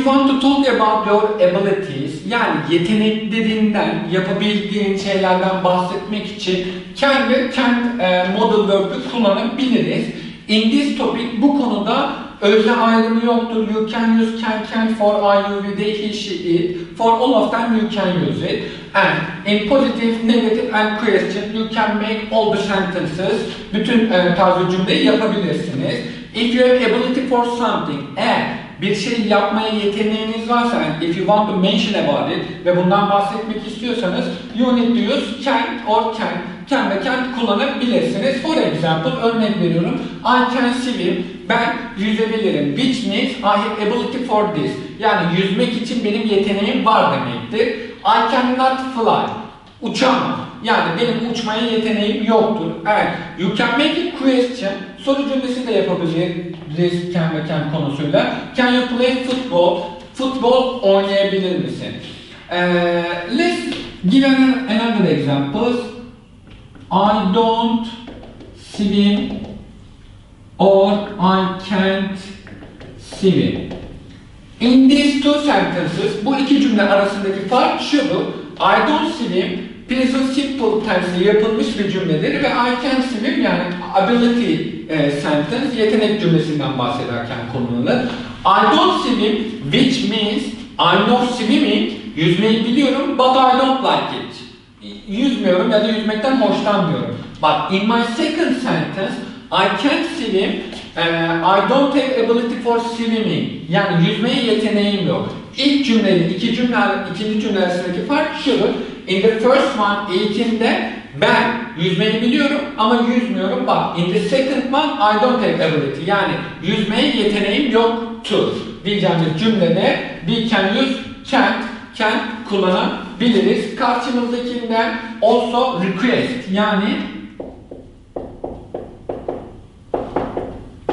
you want to talk about your abilities, yani yeteneklerinden, yapabildiğin şeylerden bahsetmek için can ve can model verb'ü kullanabiliriz. In this topic, bu konuda özne ayrımı yoktur. You can use can, can for I, you, we, they, he, she, it. For all of them you can use it. And in positive, negative and question you can make all the sentences. Bütün e, tarzı cümleyi yapabilirsiniz. If you have ability for something, eğer bir şey yapmaya yeteneğiniz varsa, and if you want to mention about it ve bundan bahsetmek istiyorsanız, you need to use can or can, can ve can kullanabilirsiniz. For example, örnek veriyorum, I can swim, ben yüzebilirim, which means I have ability for this. Yani yüzmek için benim yeteneğim var demektir. I cannot fly, uçamam. Yani benim uçmaya yeteneğim yoktur. Evet, you can make a question, soru cümlesi de yapabiliriz can ve can konusuyla. Can you play football? Futbol oynayabilir misin? Uh, let's give an, another examples. I don't swim or I can't swim. In these two sentences, bu iki cümle arasındaki fark şudur. I don't swim, present simple tense yapılmış bir cümledir ve I can swim yani ability e, sentence yetenek cümlesinden bahsederken kullanılır. I don't swim which means I'm not swimming, yüzmeyi biliyorum but I don't like it. Yüzmüyorum ya da yüzmekten hoşlanmıyorum. But in my second sentence, I can't swim, uh, I don't have ability for swimming. Yani yüzmeye yeteneğim yok. İlk cümlenin iki cümle, ikinci cümle arasındaki fark şudur. In the first one, ilkinde ben yüzmeyi biliyorum ama yüzmüyorum. Bak, in the second one, I don't have ability. Yani yüzmeye yeteneğim yoktur. Diyeceğimiz cümlede we can use can't, can kullanabiliriz. Karşımızdakinden also request yani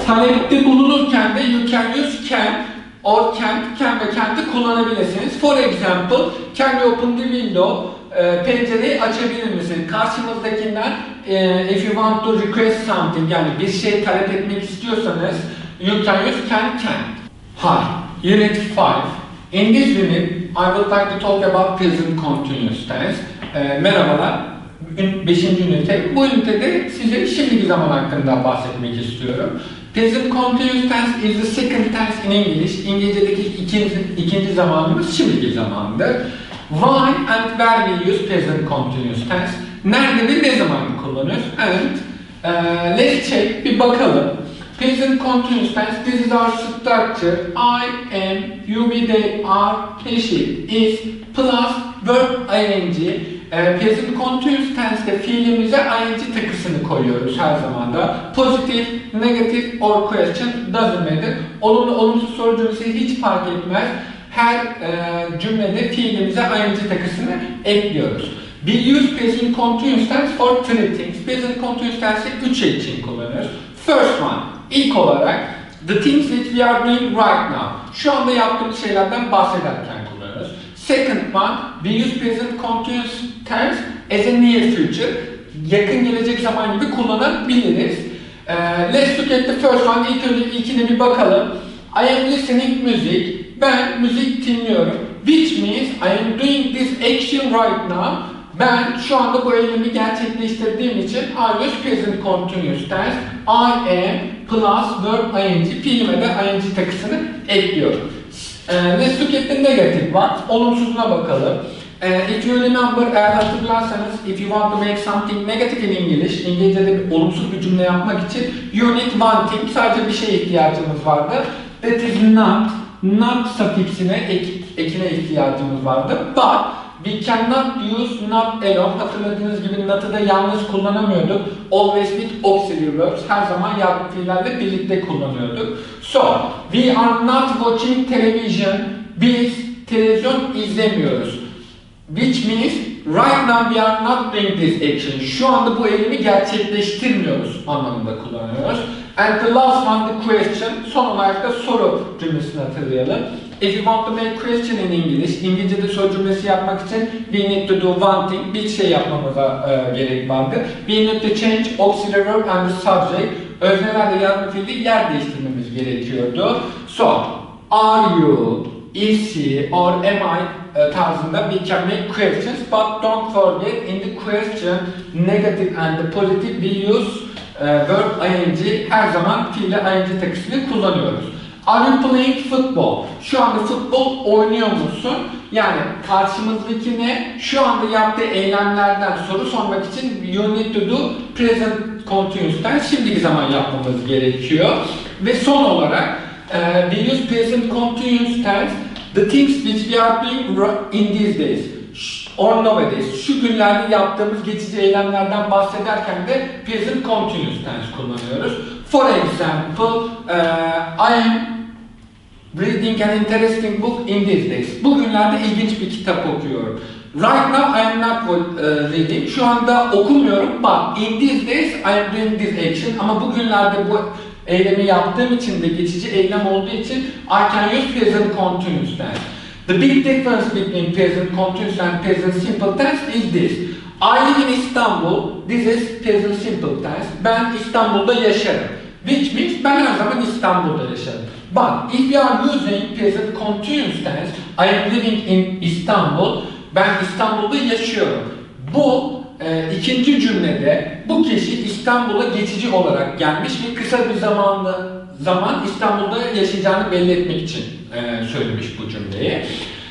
talepte bulunurken de you can use can or can't, can ve can't'i kullanabilirsiniz. For example, can you open the window? Ee, pencereyi açabilir misin? Karşımızdakinden e, if you want to request something yani bir şey talep etmek istiyorsanız you can use can, can't. Hi, Unit 5. In this unit, I would like to talk about present continuous tense. Ee, merhabalar. 5. ünite. Bu ünitede size şimdiki zaman hakkında bahsetmek istiyorum. Present continuous tense is the second tense in English. İngilizce'deki ikinci, ikinci zamanımız şimdiki zamandır. Why and where we use present continuous tense? Nerede ve ne zaman kullanıyoruz? And uh, let's check, bir bakalım. Present continuous tense, this is our structure. I am, you, we, they, are, he, she, is, plus verb ing. E, present continuous tense'de fiilimize ing takısını koyuyoruz her zaman da. Positive, negative or question doesn't matter. Olumlu, olumsuz soru cümlesi hiç fark etmez. Her e, cümlede fiilimize ing takısını ekliyoruz. We use present continuous tense for three things. Present continuous tense'i üç şey için kullanıyoruz. First one, ilk olarak the things that we are doing right now. Şu anda yaptığımız şeylerden bahsederken kullanıyoruz. Second one, we use present continuous tense as a near future. Yakın gelecek zaman gibi kullanabiliriz. Uh, let's look at the first one. İlk önce ilkine bir bakalım. I am listening music. Ben müzik dinliyorum. Which means I am doing this action right now. Ben şu anda bu eylemi gerçekleştirdiğim için I use present continuous tense. I am plus verb ing. Fiilime de ing takısını ekliyorum. Look at the negative one. Olumsuzuna bakalım. Uh, if you remember, eğer hatırlarsanız, if you want to make something negative in English, İngilizce'de bir olumsuz bir cümle yapmak için you need one thing, sadece bir şeye ihtiyacımız vardı. That is not, not suffixine, ek, ekine ihtiyacımız vardı. But we cannot use not alone. Hatırladığınız gibi not'ı da yalnız kullanamıyorduk. Always with auxiliary verbs. Her zaman yardım fiillerle birlikte kullanıyorduk. So, we are not watching television. Biz televizyon izlemiyoruz. Which means right now we are not doing this action. Şu anda bu eylemi gerçekleştirmiyoruz anlamında kullanıyoruz. And the last one the question. Son olarak da soru cümlesini hatırlayalım. If you want to make question in English, İngilizce'de soru cümlesi yapmak için we need to do one thing, bir şey yapmamıza e, gerek vardır. We need to change auxiliary verb and the subject. Öznelerle yardım fiili yer değiştirmemiz gerekiyordu. So, are you is he or am I e, tarzında we can make questions but don't forget in the question negative and the positive we use e, verb ing her zaman fiili ing takısını kullanıyoruz. Are you playing football? Şu anda futbol oynuyor musun? Yani karşımızdakine şu anda yaptığı eylemlerden soru sormak için you need to do present continuous tense şimdiki zaman yapmamız gerekiyor. Ve son olarak e, we use present continuous tense the things which we are doing in these days or nowadays şu günlerde yaptığımız geçici eylemlerden bahsederken de present continuous tense kullanıyoruz. For example, e, I am Reading an interesting book in these days. Bugünlerde ilginç bir kitap okuyorum. Right now I am not uh, reading. Şu anda okumuyorum but in these days I am doing this action. Ama bugünlerde bu eylemi yaptığım için de geçici eylem olduğu için I can use present continuous tense. The big difference between present continuous and present simple tense is this. I live in Istanbul. This is present simple tense. Ben İstanbul'da yaşarım. Which means ben her zaman İstanbul'da yaşarım. But if you are using present continuous tense, I am living in Istanbul, ben İstanbul'da yaşıyorum. Bu e, ikinci cümlede bu kişi İstanbul'a geçici olarak gelmiş ve kısa bir zamanlı zaman İstanbul'da yaşayacağını belli etmek için e, söylemiş bu cümleyi.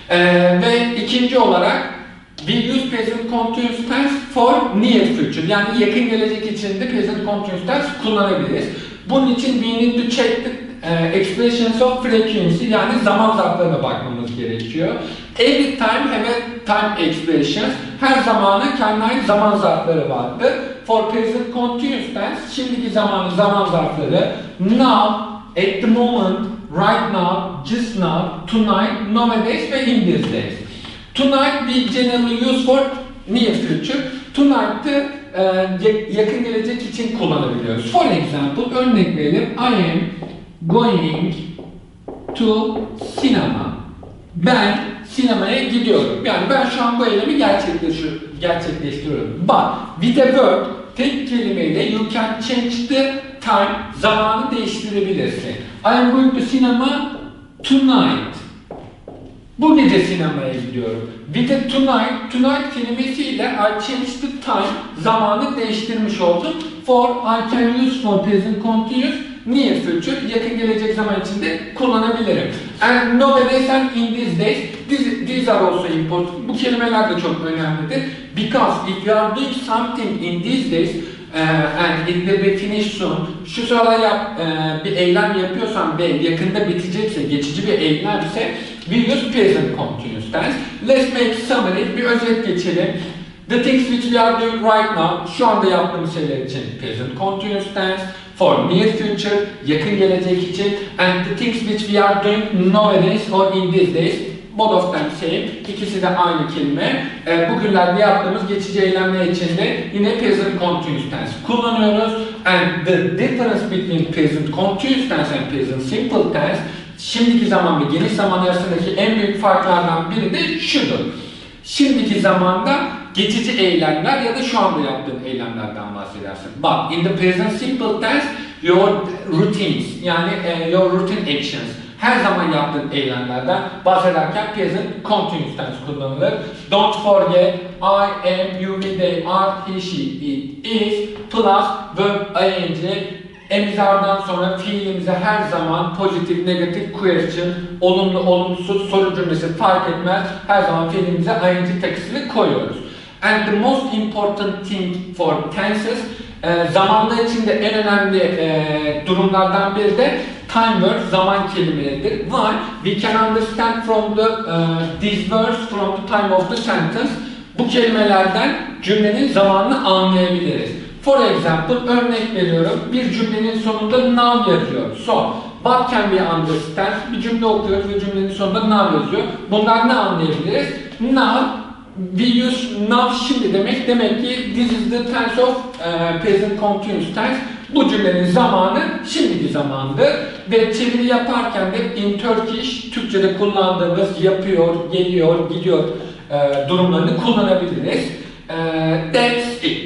E, ve ikinci olarak We use present continuous tense for near future. Yani yakın gelecek için de present continuous tense kullanabiliriz. Bunun için we need to check the e, expressions of frequency yani zaman zarflarına bakmamız gerekiyor. Every time have a time expressions. Her zamanın kendine zaman zarfları vardır. For present continuous tense şimdiki zamanın zaman zarfları now, at the moment, right now, just now, tonight, nowadays ve in these days. Tonight we generally use for near future. Tonight'ı e, ya- yakın gelecek için kullanabiliyoruz. For example, örnek verelim. I am going to cinema. Ben sinemaya gidiyorum. Yani ben şu an bu eylemi gerçekleştiriyorum. But with a word, tek kelimeyle you can change the time, zamanı değiştirebilirsin. I am going to cinema tonight. Bu gece sinemaya gidiyorum. Bir de tonight, tonight kelimesiyle I changed the time, zamanı değiştirmiş oldum. For I can use for present continuous, near future, yakın gelecek zaman içinde kullanabilirim. And nowadays and in these days, these, are also important. Bu kelimeler de çok önemlidir. Because if you are doing something in these days, uh, and it will be finished soon. Şu sıralar yap, e, bir eylem yapıyorsan ve yakında bitecekse, geçici bir eylemse we use present continuous tense. Let's make summary, bir özet geçelim. The things which we are doing right now, şu anda yaptığımız şeyler için present continuous tense. For near future, yakın gelecek için. And the things which we are doing nowadays or in these days, both of them same. İkisi de aynı kelime. Ee, bugünlerde yaptığımız geçici eylemler için de yine present continuous tense kullanıyoruz. And the difference between present continuous tense and present simple tense şimdiki zaman ve geniş zaman arasındaki en büyük farklardan biri de şudur. Şimdiki zamanda geçici eylemler ya da şu anda yaptığın eylemlerden bahsedersin. But in the present simple tense your routines yani e, your routine actions her zaman yaptığın eylemlerden bahsederken present continuous tense kullanılır. Don't forget I am, you, we, they, are, he, she, it, is plus verb ing Emizardan sonra fiilimize her zaman pozitif, negatif, question, olumlu, olumsuz, soru cümlesi fark etmez. Her zaman fiilimize ing takısını koyuyoruz. And the most important thing for tenses, e, zamanlar içinde en önemli e, durumlardan biri de time word, zaman kelimeleridir. Why? We can understand from the uh, these words from the time of the sentence. Bu kelimelerden cümlenin zamanını anlayabiliriz. For example, örnek veriyorum. Bir cümlenin sonunda now yazıyor. So, what can we understand? Bir cümle okuyoruz ve cümlenin sonunda now yazıyor. Bunlar ne anlayabiliriz? Now, we use now şimdi demek. Demek ki this is the tense of uh, present continuous tense. Bu cümlenin zamanı şimdiki zamandır. Ve çeviri yaparken de in Turkish, Türkçe'de kullandığımız yapıyor, geliyor, gidiyor e, durumlarını kullanabiliriz. E, that's it.